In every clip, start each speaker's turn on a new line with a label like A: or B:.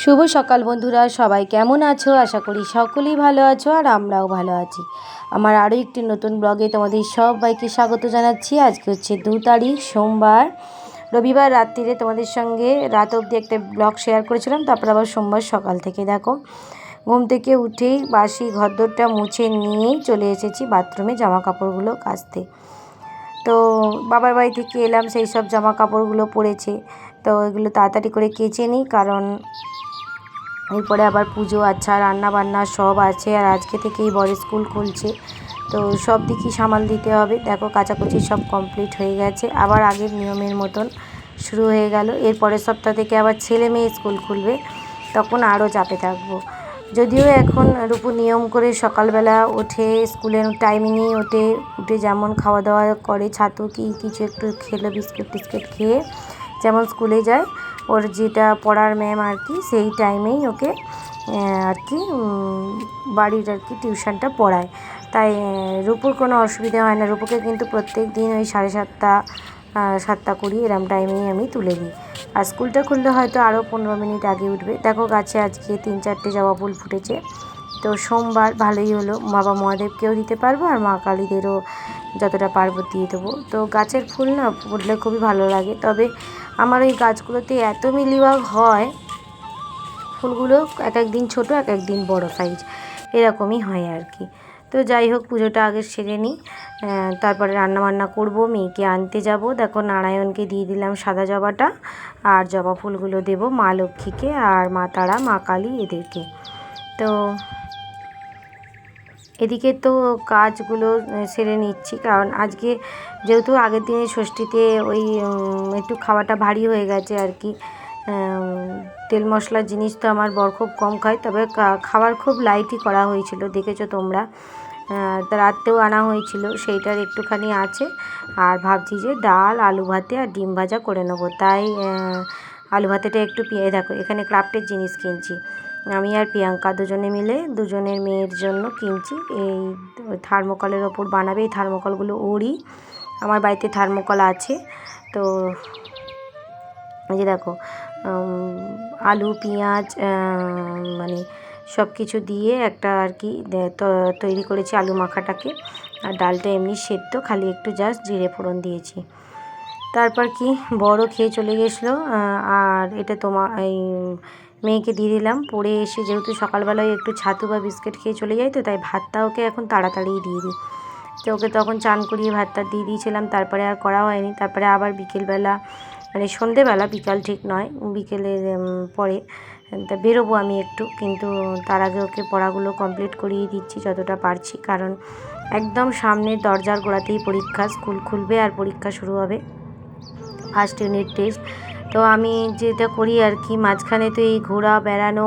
A: শুভ সকাল বন্ধুরা, সবাই কেমন আছো? আশা করি সকলেই ভালো আছো আর আমরাও ভালো আছি। আমার আরও একটি নতুন ব্লগে তোমাদের সবাইকে স্বাগত জানাচ্ছি। আজকে হচ্ছে দু তারিখ, সোমবার। রবিবার রাত্রিরে তোমাদের সঙ্গে রাত অবধি একটা ব্লগ শেয়ার করেছিলাম, তারপর আবার সোমবার সকাল থেকে। দেখো, ঘুম থেকে উঠেই বাসি ঘরদোরটা মুছে নিয়েই চলে এসেছি বাথরুমে জামা কাপড়গুলো কাচতে। তো বাবার বাড়ি থেকে এলাম, সেই সব জামা কাপড়গুলো পরেছে তো এগুলো তাড়াতাড়ি করে কেচে নিই, কারণ এরপরে আবার পুজো আচ্ছা রান্না বান্না সব আছে আর আজকে থেকেই বড় স্কুল খুলছে। তো সব দিকই সামাল দিতে হবে। দেখো কাচাকুচি সব কমপ্লিট হয়ে গেছে। আবার আগের নিয়মের মতন শুরু হয়ে গেল। এর পরের সপ্তাহ থেকে আবার ছেলে মেয়ে স্কুল খুলবে। তখন আরও চাপে থাকব। যদিও এখন রূপু নিয়ম করে সকালবেলা ওঠে, স্কুলের টাইমিংয়েই ওঠে, উঠে যেমন খাওয়া দাওয়া করে, ছাতু কি কিছু একটু খেলো বিস্কুট টিস্কুট খেয়ে যেমন স্কুলে যায়, ওর যেটা পড়ার ম্যাম আর কি, সেই টাইমেই ওকে আর কি বাড়ির আর কি টিউশনটা পড়ায়। তাই রূপুর কোনো অসুবিধা হয় না। রূপুকে কিন্তু প্রত্যেক দিন ওই সাড়ে সাতটা সাতটা কুড়ি এরম টাইমেই আমি তুলে দিই। আর স্কুলটা খুললে হয়তো আরও পনেরো মিনিট আগে উঠবে। দেখো গাছে আজকে তিন চারটে জবা ফুল ফুটেছে। তো সোমবার ভালোই হলো। বাবা মহাদেবকেও দিতে পারব আর মা কালীদেরও যতটা পারব দিয়ে দেবো। তো গাছের ফুল না, ফুটলে খুবই ভালো লাগে। তবে আমার ওই গাছগুলোতে এত মিলিবাগ হয়, ফুলগুলো এক এক দিন ছোটো, এক এক দিন বড়ো সাইজ এরকমই হয় আর কি। তো যাই হোক, পুজোটা আগে সেরে নিই তারপরে রান্না রান্নাবান্না করব, মেয়েকে আনতে যাব। দেখো, নারায়ণকে দিয়ে দিলাম সাদা জবাটা, আর জবা ফুলগুলো দেব মা লক্ষ্মীকে আর মা তারা, মা কালী এদেরকে। তো এদিকে তো কাজগুলো সেরে নিচ্ছি, কারণ আজকে যেহেতু আগের দিনে ষষ্ঠীতে ওই একটু খাওয়াটা ভারী হয়ে গেছে আর কি তেল মশলার জিনিস তো আমার বর খুব কম খায়, তবে খাবার খুব লাইটই করা হয়েছিল, দেখেছ তোমরা। রাত্রেও আনা হয়েছিল, সেইটার একটুখানি আছে, আর ভাবছি যে ডাল, আলু ভাতে আর ডিম ভাজা করে নেব। তাই আলু ভাতেটা একটু পেয়ে দেখো, এখানে ক্রাফটের জিনিস কিনছি। আমি আর প্রিয়াঙ্কা দুজনে মিলে, দুজনের মেয়ের জন্য কিনছি, এই থার্মোকলের ওপর বানাবে, এই থার্মোকলগুলো ওরই আমার বাড়িতে থার্মোকল আছে। তো এই যে দেখো আলু, পেঁয়াজ মানে সব কিছু দিয়ে একটা আর কি তৈরি করেছি আলু মাখাটাকে। আর ডালটা এমনি সেদ্ধ, খালি একটু জাস্ট জিরে ফোড়ন দিয়েছি। তারপর কি, বড় খেয়ে চলে গেছিল আর এটা তোমার এই মেয়েকে দিয়ে দিলাম। পড়ে এসে যেহেতু সকালবেলায় একটু ছাতু বা বিস্কিট খেয়ে চলে যায় তো, তাই ভাতটা ওকে এখন তাড়াতাড়ি দিয়ে দিই। তো ওকে তখন চান করিয়ে ভাতটা দিয়ে দিয়েছিলাম, তারপরে আর করা হয়নি। তারপরে আবার বিকেলবেলা মানে সন্ধেবেলা, বিকাল ঠিক নয়, বিকেলের পরে, তা বেরোবো আমি একটু, কিন্তু তার আগে ওকে পড়াগুলো কমপ্লিট করিয়ে দিচ্ছি যতটা পারছি, কারণ একদম সামনের দরজার গোড়াতেই পরীক্ষা, স্কুল খুলবে আর পরীক্ষা শুরু হবে। ফার্স্ট ইউনিট টেস্ট তো আমি যেটা করি আর কি, মাঝখানে তো এই ঘোরা, বেড়ানো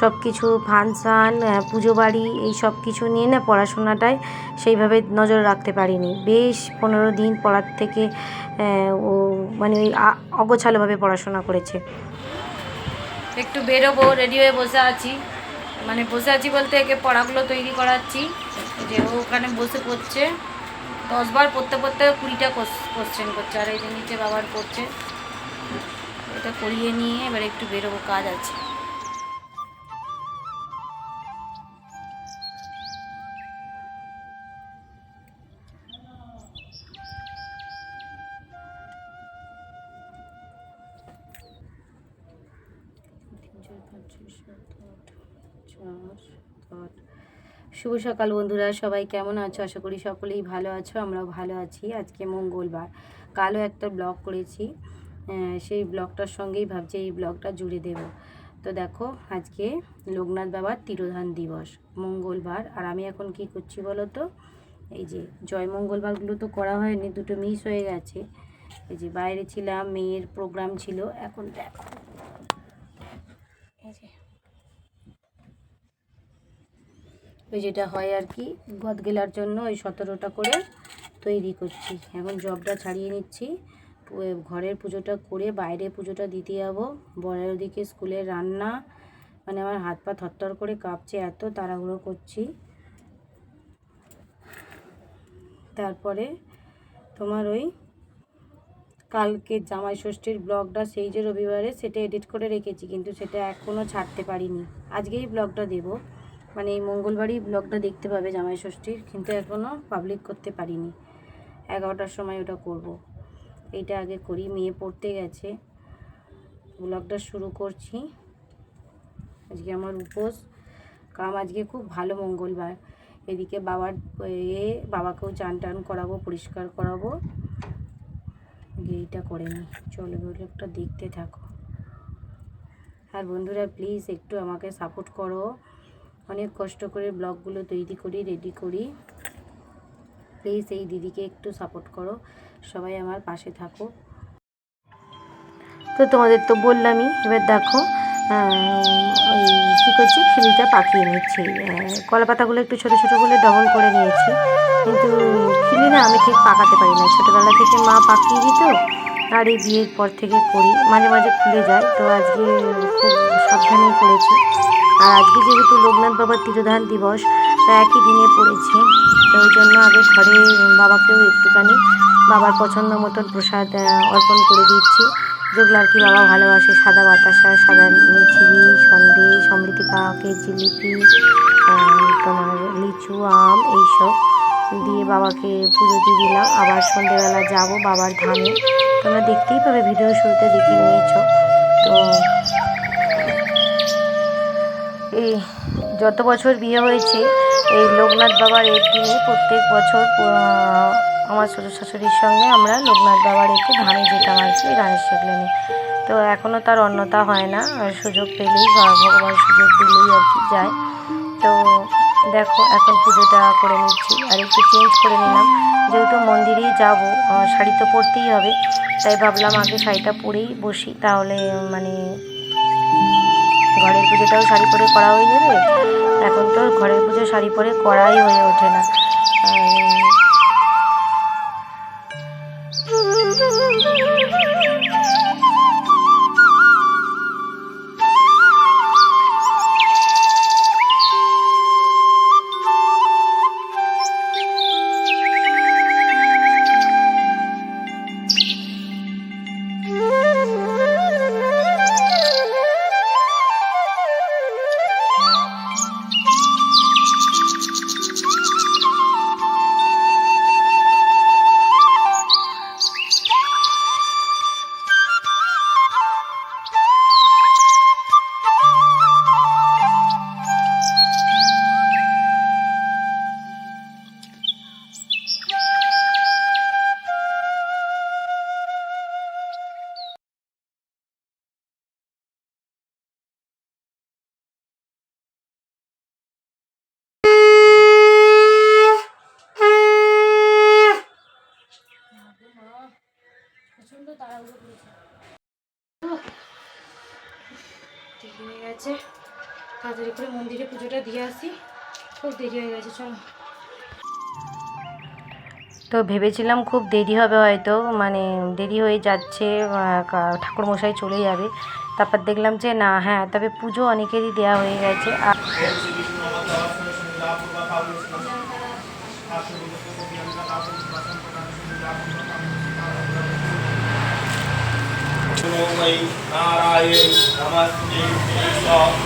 A: সব কিছু ফাংশান পুজো বাড়ি, এই সব কিছু নিয়ে না পড়াশোনাটায় সেইভাবে নজর রাখতে পারিনি। বেশ পনেরো দিন পড়ার থেকে ও মানে ওই অগোছালোভাবে পড়াশোনা করেছে। একটু বেরোবো রেডি হয়ে বসে আছি। মানে বসে আছি বলতে একে পড়াগুলো তৈরি করাচ্ছি, যে ওখানে বসে পড়ছে। দশবার পড়তে পড়তে কুড়িটা কোশ্চেন করছে, আর এই যে নিচে বাবার পড়ছে। এটা করিয়ে নিয়ে এবার একটু বেরোবো, কাজ আছে। শুভ সকাল বন্ধুরা, সবাই কেমন আছো? আশা করি সকলেই ভালো আছো, আমরাও ভালো আছি। আজকে মঙ্গলবার। কালো একটা ব্লগ করেছি। সেই ব্লগটার সঙ্গেই ভাবছি এই ব্লগটা জুড়ে দেব। তো দেখো, আজকে লোকনাথ বাবার তিরোধান দিবস, মঙ্গলবার। আর আমি এখন কি করছি বলো তো? এই যে, জয় মঙ্গলবারগুলো তো করা হয়নি, দুটো মিস হয়ে গেছে। এই যে, বাইরে ছিলাম, মেয়ের প্রোগ্রাম ছিল, এখন দেখো। ওই যেটা হয় আর কি গদ গেলার জন্য ওই সতেরোটা করে তৈরি করছি। এখন জবটা ছাড়িয়ে নিচ্ছি। ঘরের পুজোটা করে বাইরে পুজোটা দিতে যাব। বরের ওদিকে স্কুলের রান্না মানে আমার হাত পা থরথর করে কাঁপছে, এত তাড়াহুড়ো করছি। তারপরে তোমার ওই কালকে জামাই ষষ্ঠীর ব্লগটা, সেই যে রবিবারে সেটা এডিট করে রেখেছি, কিন্তু সেটা এখনও ছাড়তে পারিনি। আজকেই ব্লগটা দেব। মানে এই মঙ্গলবারই ব্লগটা দেখতে পাবে জামাই ষষ্ঠীর কিন্তু এখনও পাবলিক করতে পারিনি। এগারোটার সময় ওটা করব। এইটা আগে করি, মেয়ে পড়তে গেছে। ব্লগটা শুরু করছি। আজকে আমার উপোস। কারণ আজকে খুব ভালো মঙ্গলবার। এদিকে বাবার এ বাবাকেও চান টান করাবো, পরিষ্কার করাবো। এইটা করে নিই। চলো ব্লগটা দেখতে থাকো। আর বন্ধুরা প্লিজ একটু আমাকে সাপোর্ট করো। অনেক কষ্ট করে ব্লগগুলো তৈরি করি রেডি করি। প্লিজ এই দিদিকে একটু সাপোর্ট করো। সবাই আমার পাশে থাকো। তো তোমাদের তো বললামই, এবার দেখো ওই কী করছি, খিলিটা পাকিয়ে নিচ্ছি। কলা পাতাগুলো একটু ছোটো ছোটো করে ডবল করে নিয়েছি। কিন্তু খিলি না আমি ঠিক পাকাতে পারি না। ছোটোবেলা থেকে মা পাকিয়ে দিত আর এই বিয়ের পর থেকে করি। মাঝে মাঝে খুলে যায়, তো আজকে খুব সাবধানেই করেছি। আর আজকে যেহেতু লোকনাথ বাবার তিরোধান দিবস একই দিনে পড়েছে। তো ওই জন্য আগে ঘরে বাবাকেও একটুখানি বাবার পছন্দ মতন প্রসাদ অর্পণ করে দিচ্ছি। যেগুলো আর কি বাবা ভালোবাসে, সাদা বাতাসা, সাদা মিছিরি সন্দেশ অমৃতি পাকে জিলিপি তোমার লিচু, আম, এইসব দিয়ে বাবাকে পুজো দিয়ে দিলাম। আবার সন্ধেবেলা যাব বাবার ধামে। তোমরা দেখতেই পাবে, ভিডিও শুরুতে দেখে নিয়েছো। তো এই যত বছর বিয়ে হয়েছে, এই লোকনাথ বাবার এর দিনে প্রত্যেক বছর আমার শ্বশুর শাশুড়ির সঙ্গে আমরা লোকনাথ বাবার একটু ধামে যেতাম আর কি গানের সেগলেনে। তো এখনও তার অন্যতা হয় না সুযোগ পেলেই ভগবান সুযোগ দিলেই আর কি যায়। তো দেখো, এখন পুজোটা করে নিচ্ছি, আর একটু চেঞ্জ করে নিলাম। যেহেতু মন্দিরেই যাব শাড়ি তো পরতেই হবে, তাই ভাবলাম আগে শাড়িটা পরেই বসি, তাহলে মানে ঘরের পুজোটাও শাড়ি পরে করা হয়ে যাবে। এখন তো ঘরের পুজো শাড়ি পরে করাই হয়ে ওঠে না। তাড়াতাড়ি করে মন্দিরে পুজোটা দিয়ে আসি খুব দেরি হয়ে গেছে চলো তো ভেবেছিলাম খুব দেরি হবে হয়তো মানে দেরি হয়ে যাচ্ছে ঠাকুরমশাই চলে যাবে তারপর দেখলাম যে না হ্যাঁ তবে পুজো অনেকেরই দেওয়া হয়ে গেছে আর নারায়ণ নমস্তে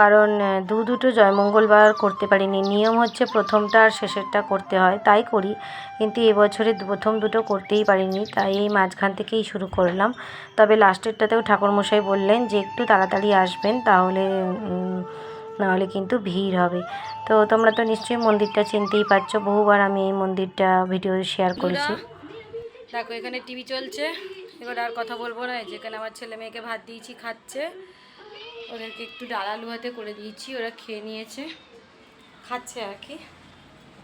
A: কারণ দু দুটো জয়মঙ্গলবার করতে পারিনি। নিয়ম হচ্ছে প্রথমটা আর শেষেরটা করতে হয়। তাই করি। কিন্তু এবছরে প্রথম দুটো করতেই পারিনি। তাই এই মাঝখান থেকেই শুরু করলাম। তবে লাস্টেরটাতেও ঠাকুরমশাই বললেন যে একটু তাড়াতাড়ি আসবেন তাহলে নাহলে কিন্তু ভিড় হবে। তো তোমরা তো নিশ্চয়ই মন্দিরটা চিনতেই পারছ। বহুবার আমি এই মন্দিরটা ভিডিও শেয়ার করেছি। দেখো এখানে টিভি চলছে। এবার আর কথা বলব না। যেখানে আমার ছেলে মেয়েকে ভাত দিয়েছি খাচ্ছে। ওদেরকে একটু ডাল আলু ভাতে করে দিয়েছি, ওরা খেয়ে নিয়েছে, খাচ্ছে আর কি।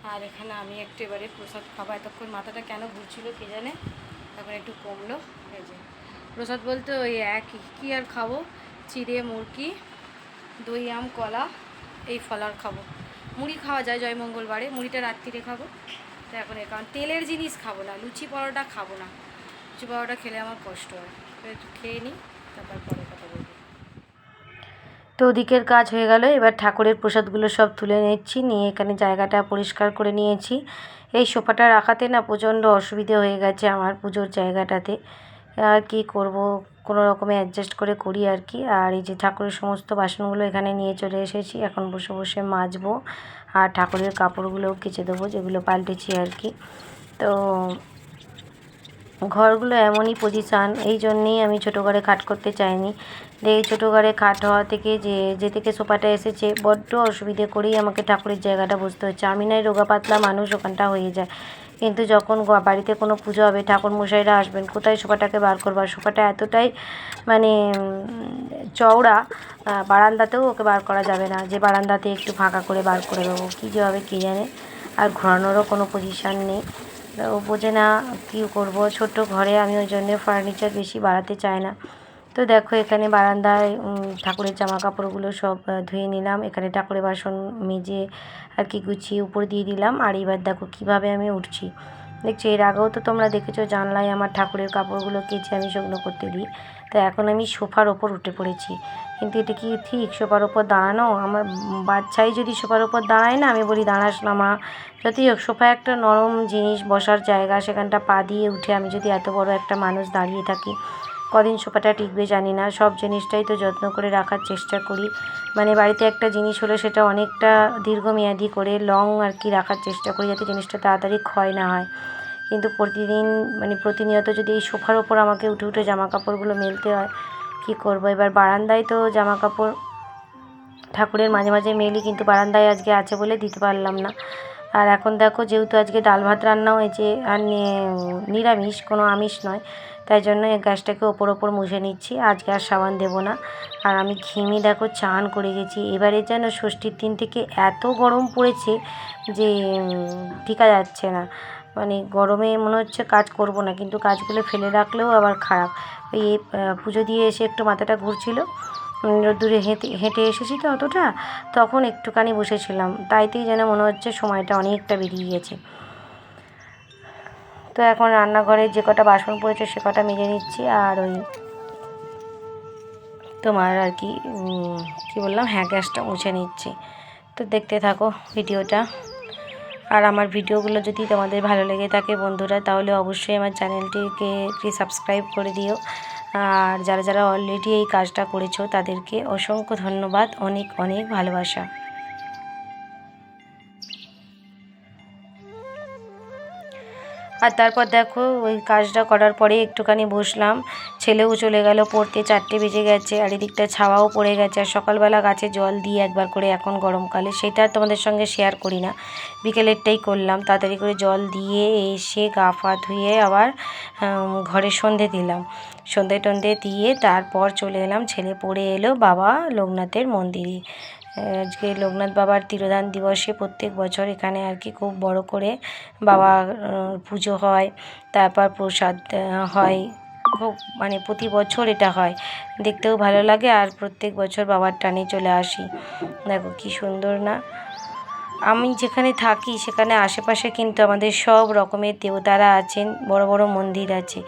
A: আর এখানে আমি একটু এবারে প্রসাদ খাব। এতক্ষণ মাথাটা কেন ঘুরছিল কে জানে? এখন একটু কমলো। এই যে, প্রসাদ বলতে ওই একই। কী আর খাব? চিড়ে, মুরগি, দই, আম, কলা, এই ফল আর খাব। মুড়ি খাওয়া যায় জয় মঙ্গলবারে। মুড়িটা রাত্রিরে খাব। তো এখন এ কারণ তেলের জিনিস খাব না, লুচি পরোটা খাব না। লুচি পরোটা খেলে আমার কষ্ট হয়। একটু খেয়ে নিই, তারপর তো ওদিকের কাজ হয়ে গেল। এবার ঠাকুরের প্রসাদগুলো সব তুলে নিচ্ছি। নিয়ে এখানে জায়গাটা পরিষ্কার করে নিয়েছি। এই সোফাটা রাখাতে না প্রচণ্ড অসুবিধে হয়ে গেছে আমার পুজোর জায়গাটাতে। আর কি করব? কোনো রকমে অ্যাডজাস্ট করে করি আর কি। আর এই যে ঠাকুরের সমস্ত বাসনগুলো এখানে নিয়ে চলে এসেছি। এখন বসে বসে মাজবো। আর ঠাকুরের কাপড়গুলোও কেচে দেবো, যেগুলো পাল্টেছি আর কি। তো ঘরগুলো এমনই পজিশান এই জন্যেই আমি ছোটো ঘরে খাট করতে চাইনি। এই ছোটো ঘরে খাট হওয়া থেকে যে যে থেকে সোফাটা এসেছে, বড্ড অসুবিধে করেই আমাকে ঠাকুরের জায়গাটা বসতে হচ্ছে। আমি নয় রোগা পাতলা মানুষ, ওখানটা হয়ে যায়। কিন্তু যখন বাড়িতে কোনো পুজো হবে, ঠাকুর মশাইরা আসবেন, কোথায় সোফাটাকে বার করব? আর সোফাটা এতটাই মানে চওড়া বারান্দাতেও ওকে বার করা যাবে না। যে বারান্দাতে একটু ফাঁকা করে বার করে দেবো, কী যে হবে কী জানে? আর ঘোরানোরও কোনো পজিশান নেই। ও বোঝে না কী করব। ছোট্ট ঘরে আমি ওই জন্য ফার্নিচার বেশি বাড়াতে চাই না। তো দেখো এখানে বারান্দায় ঠাকুরের জামা কাপড়গুলো সব ধুয়ে নিলাম। এখানে ঠাকুরের বাসন মেজে আর কি গুছিয়ে উপর দিয়ে দিলাম। আর এবার দেখো কীভাবে আমি উঠছি। দেখছি এর আগেও তো তোমরা দেখেছ জানলায় আমার ঠাকুরের কাপড়গুলো কেচে আমি শুকনো করতে দিই। তো এখন আমি সোফার ওপর উঠে পড়েছি। কিন্তু এটা কি ঠিক? সোফার ওপর দাঁড়ানো? আমার বাচ্চাই যদি সোফার ওপর দাঁড়ায় না, আমি বলি, দাঁড়াস না, মা। যতই হোক, সোফা একটা নরম জিনিস বসার জায়গা, সেখানটা পা দিয়ে উঠে আমি যদি এত বড় একটা মানুষ দাঁড়িয়ে থাকি, কদিন সোফাটা টিকবে জানি না। সব জিনিসটাই তো যত্ন করে রাখার চেষ্টা করি। মানে বাড়িতে একটা জিনিস হলে সেটা অনেকটা দীর্ঘমেয়াদী করে, লং আর কি রাখার চেষ্টা করি, যাতে জিনিসটা তাড়াতাড়ি ক্ষয় না হয়। কিন্তু প্রতিদিন মানে প্রতিনিয়ত যদি এই সোফার ওপর আমাকে উঠে উঠে জামা কাপড়গুলো মেলতে হয়, কী করব? এবার বারান্দায় তো জামা কাপড় ঠাকুরের মাঝে মাঝে মেলি, কিন্তু বারান্দায় আজকে আছে বলে দিতে পারলাম না। আর এখন দেখো, যেহেতু আজকে ডাল ভাত রান্না হয়েছে, আর নিরামিষ, কোনো আমিষ নয়, তাই জন্য এই গ্যাসটাকে ওপর ওপর মুছে নিচ্ছি। আজকে আর সাবান দেবো না। আর আমি ঘিমে দেখো চান করে গেছি। এবারে যেন ষষ্ঠীর দিন থেকে এত গরম পড়েছে যে টিকা যাচ্ছে না। মানে গরমে মনে হচ্ছে কাজ করব না কিন্তু কাজগুলো ফেলে রাখলেও আবার খারাপ। আহ, পুজো দিয়ে এসে একটু মাথাটা ঘুরছিল। রোদ্দুরে হেঁটে হেঁটে এসেছি তো অতটা তখন একটুখানি বসেছিলাম। তাইতেই যেন মনে হচ্ছে সময়টা অনেকটা বেরিয়ে গেছে। তো এখন রান্নাঘরে যে কটা বাসন পড়েছে সে কটা মেজে নিচ্ছি আর ওই তোমার আর কি কি বললাম হ্যাঁ গ্যাসটা মুছে নিচ্ছি। তো দেখতে থাকো ভিডিওটা। আর আমার ভিডিওগুলো যদি তোমাদের ভালো লেগে থাকে বন্ধুরা, তাহলে অবশ্যই আমার চ্যানেলটিকে একটি সাবস্ক্রাইব করে দিও। আর যারা যারা অলরেডি এই কাজটা করেছ, তাদেরকে অসংখ্য ধন্যবাদ। অনেক অনেক ভালোবাসা। আর তারপর দেখো ওই কাজটা করার পরে একটুখানি বসলাম। ছেলেও চলে গেল, পড়তে চারটে বেজে গেছে, আর এদিকটা ছাওয়াও পড়ে গেছে। আর সকালবেলা গাছে জল দিই একবার করে এখন গরমকালে, সেটা তোমাদের সঙ্গে শেয়ার করি না। বিকেলেরটাই করলাম, তাড়াতাড়ি করে জল দিয়ে এসে গা ফা ধুয়ে আবার ঘরে সন্ধে দিলাম। সন্ধে টন্ধে দিয়ে তারপর চলে এলাম, ছেলে পড়ে এলো বাবা লোকনাথের মন্দিরে। আজকে লোকনাথ বাবার তিরোধান দিবসে প্রত্যেক বছর এখানে আর কি খুব বড় করে বাবা পুজো হয়, তারপর প্রসাদ হয়। খুব মানে প্রতি বছর এটা হয়। দেখতেও ভালো লাগে আর প্রত্যেক বছর বাবার টানে চলে আসি। দেখো কি সুন্দর না? আমি যেখানে থাকি সেখানে আশেপাশে কিন্তু আমাদের সব রকমের দেবতারা আছেন, বড় বড় মন্দির আছে।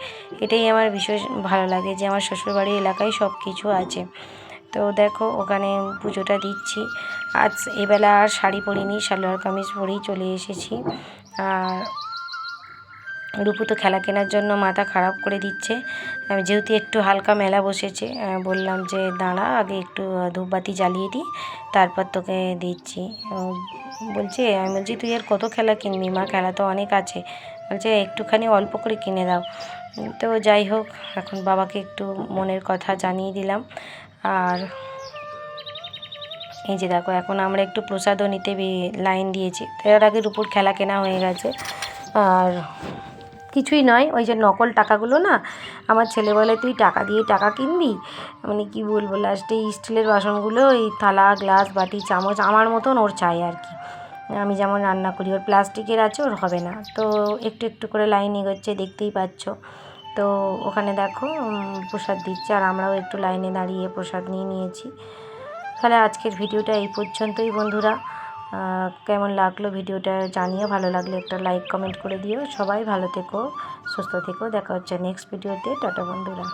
A: এটাই আমার বিশেষ ভালো লাগে যে আমার শ্বশুরবাড়ির এলাকায় সব কিছু আছে। তো দেখো, ওখানে পুজোটা দিচ্ছি। আজ এবেলা আর শাড়ি পরিনি, সালোয়ার কামিজ পরেই চলে এসেছি। আর রূপু তো খেলা কেনার জন্য মাথা খারাপ করে দিচ্ছে। যেহেতু একটু হালকা মেলা বসেছে বললাম যে দাঁড়া, আগে একটু ধূপবাতি জ্বালিয়ে দিই, তারপর তোকে দিচ্ছি। বলছে, আমি বলছি, তুই আর কত খেলা কিনবি? মা, খেলা তো অনেক আছে। বলছে, একটুখানি অল্প করে কিনে দাও। তো যাই হোক, এখন বাবাকে একটু মনের কথা জানিয়ে দিলাম। আর এই যে দেখো, এখন আমরা একটু প্রসাদও নিতে লাইন দিয়েছি। এর আগে রূপুর খেলা কেনা হয়ে গেছে। আর কিছুই নয়, ওই যে নকল টাকাগুলো না, আমার ছেলে বলে, তুই টাকা দিয়ে টাকা কিনবি? মানে কি বলব লাস্টে স্টিলের বাসনগুলো এই থালা গ্লাস বাটি, চামচ, আমার মতন ওর চাই আর কি। আমি যেমন রান্না করি, ওর প্লাস্টিকের আছে, ওর হবে না। তো একটু একটু করে লাইন এগোচ্ছে, দেখতেই পাচ্ছ। তো ওখানে দেখো প্রসাদ দিচ্ছে আর আমরাও একটু লাইনে দাঁড়িয়ে প্রসাদ নিয়ে নিয়েছি। তাহলে আজকের ভিডিওটা এই পর্যন্তই বন্ধুরা। কেমন লাগল ভিডিওটা জানিও, ভালো লাগলে একটা লাইক, কমেন্ট করে দিও। সবাই ভালো থেকো, সুস্থ থেকো। দেখা হচ্ছে নেক্সট ভিডিওতে। টাটা বন্ধুরা।